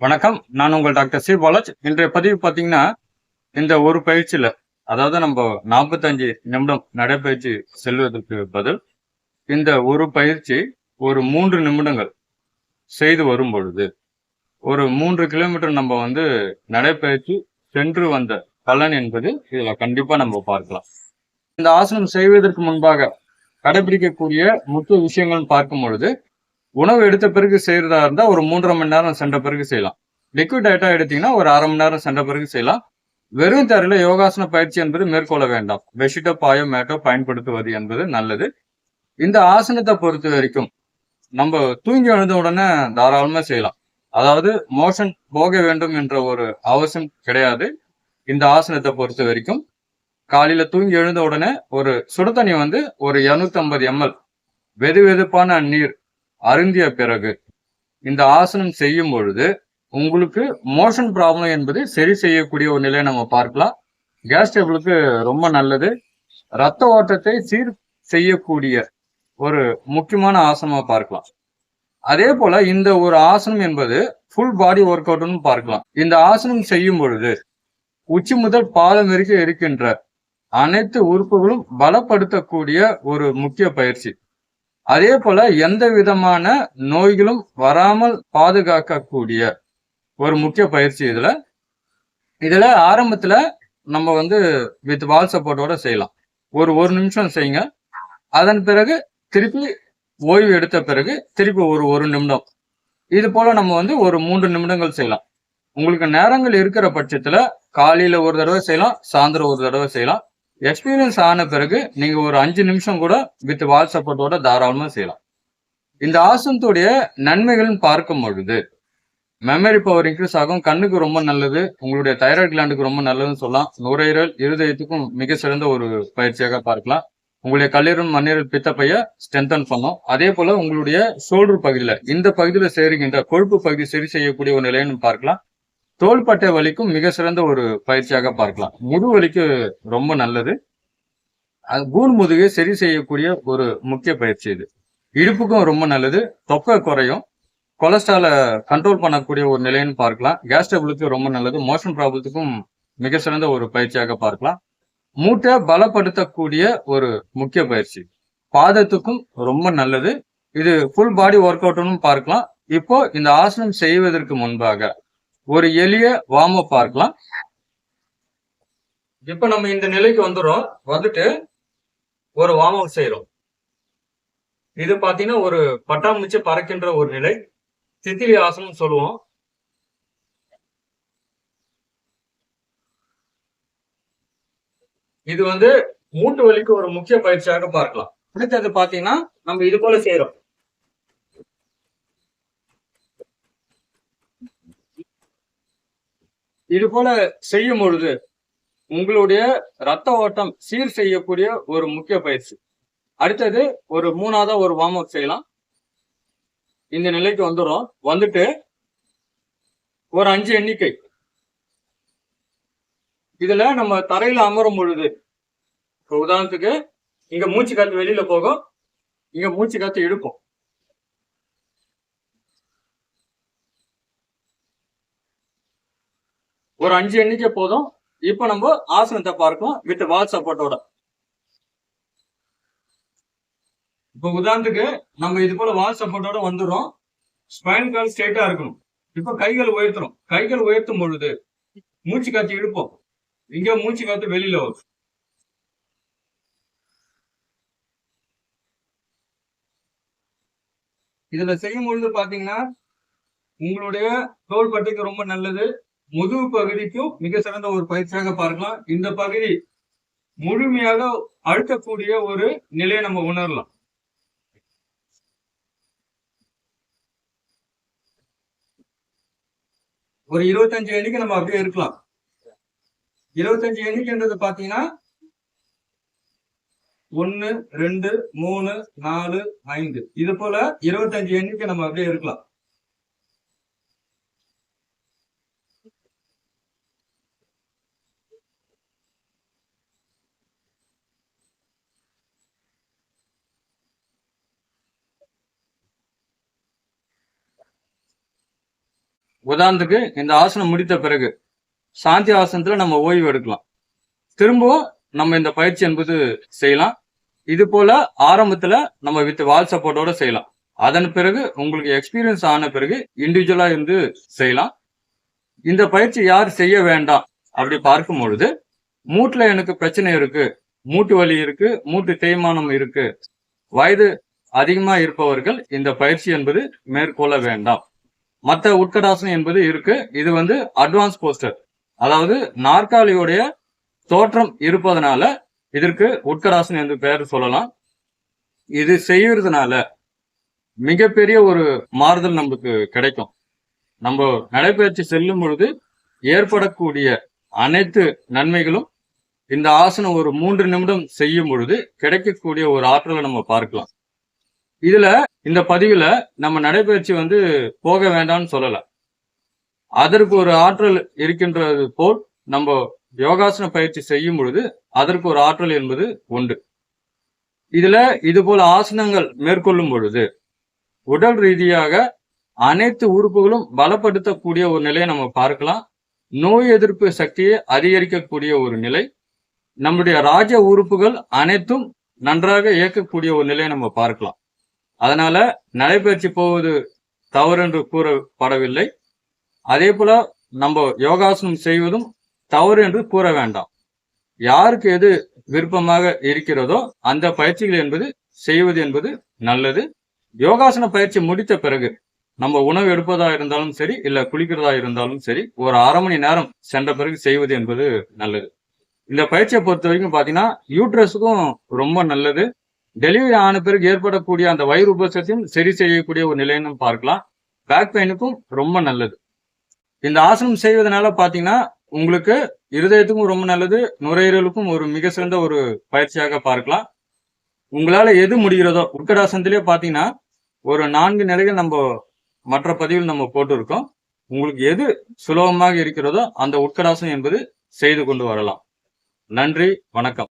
வணக்கம். நான் உங்கள் டாக்டர் சி. பாலாஜ். இன்றைய பதிவு பார்த்தீங்கன்னா இந்த ஒரு பயிற்சியில அதாவது நம்ம நாற்பத்தஞ்சு நிமிடம் நடைப்பயிற்சி செல்வதற்கு பதில் இந்த ஒரு பயிற்சி ஒரு மூன்று நிமிடங்கள் செய்து வரும் பொழுது ஒரு மூன்று கிலோமீட்டர் நம்ம வந்து நடைப்பயிற்சி சென்று வந்த பலன் என்பது இதுல கண்டிப்பா நம்ம பார்க்கலாம். இந்த ஆசனம் செய்வதற்கு முன்பாக கடைபிடிக்கக்கூடிய முக்கிய விஷயங்கள் பார்க்கும் பொழுது உணவு எடுத்த பிறகு செய்யறதா இருந்தால் ஒரு மூன்றரை மணி நேரம் சென்ற பிறகு செய்யலாம். லிக்விட் டயட்டா எடுத்தீங்கன்னா ஒரு அரை மணி நேரம் சென்ற பிறகு செய்யலாம். வெறும் தரையில யோகாசன பயிற்சி என்பது மேற்கொள்ள வேண்டாம். பெட்ஷீட்டோ பாயோ மேட்டோ பயன்படுத்துவது என்பது நல்லது. இந்த ஆசனத்தை பொறுத்த வரைக்கும் நம்ம தூங்கி எழுந்த உடனே தாராளமா செய்யலாம். அதாவது மோஷன் போக வேண்டும் என்ற ஒரு அவசியம் கிடையாது. இந்த ஆசனத்தை பொறுத்த வரைக்கும் காலையில தூங்கி எழுந்த உடனே ஒரு சுடு தண்ணி வந்து ஒரு 250 ஐம்பது எம்எல் வெது வெதுப்பான நீர் அருந்திய பிறகு இந்த ஆசனம் செய்யும் பொழுது உங்களுக்கு மோஷன் ப்ராப்ளம் என்பது சரி செய்யக்கூடிய ஒரு நிலையை நம்ம பார்க்கலாம். கேஸ் டேபிளுக்கு ரொம்ப நல்லது. ரத்த ஓட்டத்தை சீர் செய்யக்கூடிய ஒரு முக்கியமான ஆசனமா பார்க்கலாம். அதே போல இந்த ஒரு ஆசனம் என்பது ஃபுல் பாடி ஒர்க் அவுட்னு பார்க்கலாம். இந்த ஆசனம் செய்யும் பொழுது உச்சி முதல் பாதம் வரைக்கும் இருக்கின்ற அனைத்து உறுப்புகளும் பலப்படுத்தக்கூடிய ஒரு முக்கிய பயிற்சி. அதே போல எந்த விதமான நோய்களும் வராமல் பாதுகாக்கக்கூடிய ஒரு முக்கிய பயிற்சி இதுல. இதுல ஆரம்பத்துல நம்ம வந்து வித் வால் சப்போர்ட்டோட செய்யலாம். ஒரு ஒரு நிமிஷம் செய்யுங்க. அதன் பிறகு திருப்பி ஓய்வு எடுத்த பிறகு திருப்பி ஒரு ஒரு நிமிடம். இது போல நம்ம வந்து ஒரு மூன்று நிமிடங்கள் செய்யலாம். உங்களுக்கு நேரங்கள் இருக்கிற பட்சத்துல காலையில ஒரு தடவை செய்யலாம் சாயந்தரம் ஒரு தடவை செய்யலாம். எக்ஸ்பீரியன்ஸ் ஆன பிறகு நீங்க ஒரு அஞ்சு நிமிஷம் கூட வித் வால் சப்போர்ட்டோட தாராளமா செய்யலாம். இந்த ஆசனத்துடைய நன்மைகள்னு பார்க்கும் பொழுது மெமரி பவர் இன்க்ரீஸ் ஆகும். கண்ணுக்கு ரொம்ப நல்லது. உங்களுடைய தைராய்டு கிளாண்டுக்கு ரொம்ப நல்லதுன்னு சொல்லலாம். நுரையீரல் இருதயத்துக்கும் மிக சிறந்த ஒரு பயிற்சியாக பார்க்கலாம். உங்களுடைய கல்லீரல் மண்ணீரல் பித்தப்பைய ஸ்ட்ரென்தன் பண்ணும். அதே போல உங்களுடைய ஷோல்டர் பகுதியில இந்த பகுதியில சேருகின்ற கொழுப்பு பகுதி சரி செய்யக்கூடிய ஒரு நிலைன்னு பார்க்கலாம். தோள்பட்டை வலிக்கும் மிக சிறந்த ஒரு பயிற்சியாக பார்க்கலாம். முது வலிக்கு ரொம்ப நல்லது. அது கூன் முதுகை சரி செய்யக்கூடிய ஒரு முக்கிய பயிற்சி இது. இடுப்புக்கும் ரொம்ப நல்லது. தொக்கை குறையும். கொலஸ்ட்ராலை கண்ட்ரோல் பண்ணக்கூடிய ஒரு நிலைன்னு பார்க்கலாம். கேஸ் ரொம்ப நல்லது. மோஷன் ப்ராப்ளத்துக்கும் மிக சிறந்த ஒரு பயிற்சியாக பார்க்கலாம். மூட்டை பலப்படுத்தக்கூடிய ஒரு முக்கிய பயிற்சி. பாதத்துக்கும் ரொம்ப நல்லது. இது ஃபுல் பாடி ஒர்க் அவுட்னு பார்க்கலாம். இப்போ இந்த ஆசனம் செய்வதற்கு முன்பாக ஒரு எளிய வார்ம் அப் பார்க்கலாம் இப்போ நம்ம இந்த நிலைக்கு வந்துடும் வந்துட்டு ஒரு வார்ம் அப் செய்யறோம் இது பாத்தீங்கன்னா ஒரு பட்டாம்பூச்சி பறக்கின்ற ஒரு நிலை. தித்திலி ஆசனம் சொல்லுவோம். இது வந்து மூட்டு வலிக்கு ஒரு முக்கிய பயிற்சியாக பார்க்கலாம். அடுத்தது பாத்தீங்கன்னா நம்ம இது போல செய்யறோம் இது போல செய்யும் பொழுது உங்களுடைய ரத்த ஓட்டம் சீர் செய்யக்கூடிய ஒரு முக்கிய பயிற்சி. அடுத்தது ஒரு மூணாவதா ஒரு வார்ம் அப் செய்யலாம். இந்த நிலைக்கு வந்துடும் வந்துட்டு ஒரு அஞ்சு எண்ணிக்கை. இதுல நம்ம தரையில அமரும் பொழுது இப்போ உதாரணத்துக்கு இங்க மூச்சு காத்து வெளியில போகும். இங்க மூச்சு காத்து இழுக்கும். ஒரு அஞ்சு எண்ணிக்கை போதும். இப்போ நம்ம ஆசனத்தை பார்க்கலாம் வித் வால் சப்போர்ட்டோட. இப்போ உதாரணத்துக்கு நம்ம இது போல வால் சப்போர்ட்டோட வந்துடும் ஸ்பைன் கால் ஸ்ட்ரெயிட்டா இருக்கணும். இப்போ கைகள் உயர்த்துறோம் கைகள் உயர்த்தும் பொழுது மூச்சு காத்து இழுப்போம். இங்க மூச்சு காத்து வெளியில வரும். இதுல செய்யும் பொழுது பாத்தீங்கன்னா உங்களுடைய தோள்பட்டைக்கு ரொம்ப நல்லது. முதுகு பகுதிக்கும் மிக சிறந்த ஒரு பயிற்சியாக பார்க்கலாம். இந்த பகுதி முழுமையாக அழுத்தக்கூடிய ஒரு நிலையை நம்ம உணரலாம். ஒரு இருபத்தஞ்சு எண்ணிக்கை நம்ம அப்படியே இருக்கலாம். இருபத்தஞ்சு எண்ணிக்கைன்றது பாத்தீங்கன்னா ஒன்னு ரெண்டு மூணு நாலு ஐந்து. இது போல இருபத்தஞ்சு எண்ணிக்கை நம்ம அப்படியே இருக்கலாம். உதாரணத்துக்கு இந்த ஆசனம் முடித்த பிறகு சாந்தி ஆசனத்துல நம்ம ஓய்வு எடுக்கலாம். திரும்பவும் நம்ம இந்த பயிற்சி என்பது செய்யலாம். இது போல ஆரம்பத்துல நம்ம வித் வால் சப்போர்ட்டோட செய்யலாம். அதன் பிறகு உங்களுக்கு எக்ஸ்பீரியன்ஸ் ஆன பிறகு இண்டிவிஜுவலா இருந்து செய்யலாம். இந்த பயிற்சி யார் செய்ய வேண்டாம் அப்படி பார்க்கும் பொழுது மூட்டுல எனக்கு பிரச்சனை இருக்கு மூட்டு வலி இருக்கு மூட்டு தேய்மானம் இருக்கு வயது அதிகமா இருப்பவர்கள் இந்த பயிற்சி என்பது மேற்கொள்ள வேண்டாம். மற்ற உட்கடாசனம் என்பது இருக்கு. இது வந்து அட்வான்ஸ் போஸ்டர் அதாவது நாற்காலியுடைய தோற்றம் இருப்பதனால இதற்கு உட்கடாசனம் என்று பெயர் சொல்லலாம். இது செய்யறதுனால மிகப்பெரிய ஒரு மாறுதல் நமக்கு கிடைக்கும். நம்ம நடைபயிற்சி செல்லும் பொழுது ஏற்படக்கூடிய அனைத்து நன்மைகளும் இந்த ஆசனம் ஒரு மூன்று நிமிடம் செய்யும் பொழுது கிடைக்கக்கூடிய ஒரு ஆற்றலை நம்ம பார்க்கலாம். இதுல இந்த பதிவுல நம்ம நடைபயிற்சி வந்து போக வேண்டாம்னு சொல்லல. அதற்கு ஒரு ஆற்றல் இருக்கின்றது போல் நம்ம யோகாசன பயிற்சி செய்யும் பொழுது அதற்கு ஒரு ஆற்றல் என்பது உண்டு. இதுல இது போல ஆசனங்கள் மேற்கொள்ளும் பொழுது உடல் ரீதியாக அனைத்து உறுப்புகளும் பலப்படுத்தக்கூடிய ஒரு நிலையை நம்ம பார்க்கலாம். நோய் எதிர்ப்பு சக்தியை அதிகரிக்கக்கூடிய ஒரு நிலை. நம்முடைய ராஜ உறுப்புகள் அனைத்தும் நன்றாக இயக்கக்கூடிய ஒரு நிலையை நம்ம பார்க்கலாம். அதனால நடைபயிற்சி போவது தவறு என்று கூறப்படவில்லை. அதே போல நம்ம யோகாசனம் செய்வதும் தவறு என்று கூற வேண்டாம். யாருக்கு எது விருப்பமாக இருக்கிறதோ அந்த பயிற்சிகள் என்பது செய்வது என்பது நல்லது. யோகாசன பயிற்சி முடித்த பிறகு நம்ம உணவு எடுப்பதா இருந்தாலும் சரி இல்ல குளிக்கிறதா இருந்தாலும் சரி ஒரு அரை மணி நேரம் சென்ற பிறகு செய்வது என்பது நல்லது. இந்த பயிற்சியை பொறுத்த வரைக்கும் பாத்தீங்கன்னா யூட்ரஸுக்கும் ரொம்ப நல்லது. டெலிவரி ஆன பிறகு ஏற்படக்கூடிய அந்த வயிறு உபசத்தையும் சரி செய்யக்கூடிய ஒரு நிலைன்னு பார்க்கலாம். பேக் பெயினுக்கும் ரொம்ப நல்லது. இந்த ஆசனம் செய்வதனால பார்த்தீங்கன்னா உங்களுக்கு இருதயத்துக்கும் ரொம்ப நல்லது நுரையீரலுக்கும் ஒரு மிக சிறந்த ஒரு பயிற்சியாக பார்க்கலாம். உங்களால் எது முடிகிறதோ உட்கடாசனத்திலே பார்த்தீங்கன்னா ஒரு நான்கு நிலைகள் நம்ம மற்ற பதிவில் நம்ம போட்டிருக்கோம். உங்களுக்கு எது சுலபமாக இருக்கிறதோ அந்த உட்கடாசனம் என்பது செய்து கொண்டு வரலாம். நன்றி வணக்கம்.